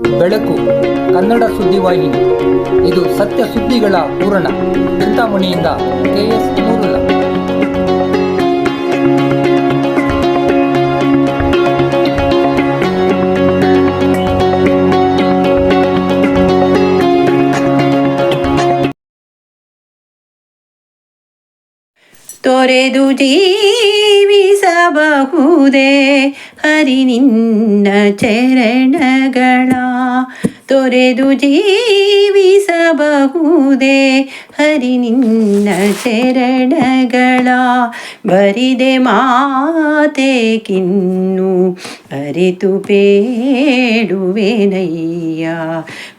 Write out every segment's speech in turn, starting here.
ಬೆಳಕು ಕನ್ನಡ ಸುದ್ದಿವಾಹಿನಿ ಇದು ಸತ್ಯ ಸುದ್ದಿಗಳ ಪೂರಣ ಚಿಂತಾಮಣಿಯಿಂದ ಕೆಎಸ್ ಮೂರುಲ ತೊರೆದು ಜೀವಿಸಬಹುದೇ ಹರಿ ನಿನ್ನ ಚರಣಗಳ ತೊರೆದು ಜೀವಿಸಬಹುದೇ? ಹರಿ ನಿನ್ನ ಚರಣಗಳ ಬರಿದೆ ಮಾತೆ ಕಿನ್ನು ಅರಿತು ಬೇಡುವೆನಯ್ಯ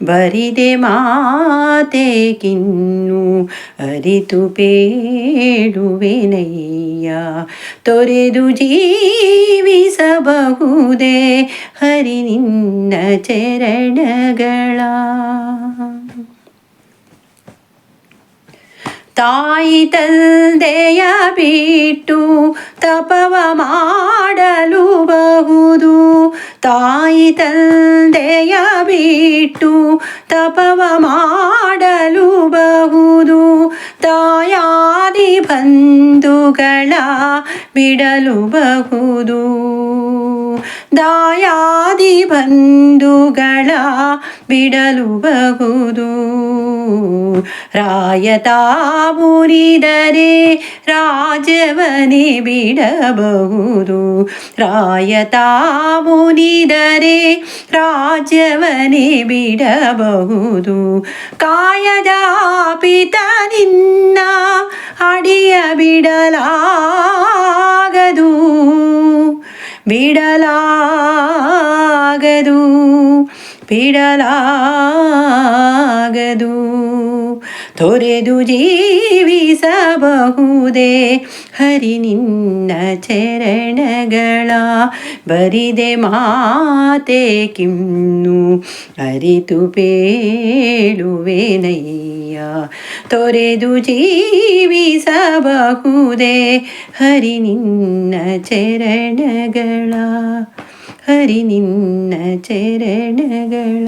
ಬರಿದೆ ಮಾತೆ ಕಿನ್ನು ಅರಿತು ಬೇಡುವೆನಯ್ಯ ತೊರೆದು ಜೀವಿಸಬಹುದೇ ಹರಿ ನಿನ್ನ ಚರಣಗಳ ತಾಯಿ ತಂದೆಯ ಬಿಟ್ಟು ತಪವ ಮಾಡಲು ಬಹುದು. ತಾಯಿ ತಂದೆಯ ಬಿಟ್ಟು ತಪವ ಮಾಡಲು ಬಹುದು. ತಾಯಾದಿ ಬಂಧುಗಳ ಬಿಡಲು ಬಹುದು ದಾಯಾದಿ ಬಂಧುಗಳ ಬಿಡಲು ಬಹುದು ರಾಯತ ಮುರಿದರೆ ರಾಜವನೇ ಬಿಡಬಹುದು. ರಾಯತ ಮುನಿದರೆ ರಾಜ್ಯವನೇ ಬಿಡಬಹುದು. ಕಾಯದ ಪಿತ ನಿನ್ನ ಅಡಿಯ ಬಿಡಲಾಗದು ಬಿಡಲಾಗದು ಬಿಡಲಾಗದು. ತೊರೆದು ಜೀವಿಸಬಹುದೇ ಹರಿ ನಿನ್ನ ಚರಣಗಳ ಬರಿದೆ ಮಾತೆ ಕಿನ್ನು ಅರಿತು ಬೇಳುವೆನಯ್ಯ ತೊರೆದು ಜೀವಿಸಬಹುದೇ? ಹರಿ ನಿನ್ನ ಚರಣಗಳ ಹರಿ ನಿನ್ನ ಚರಣಗಳ.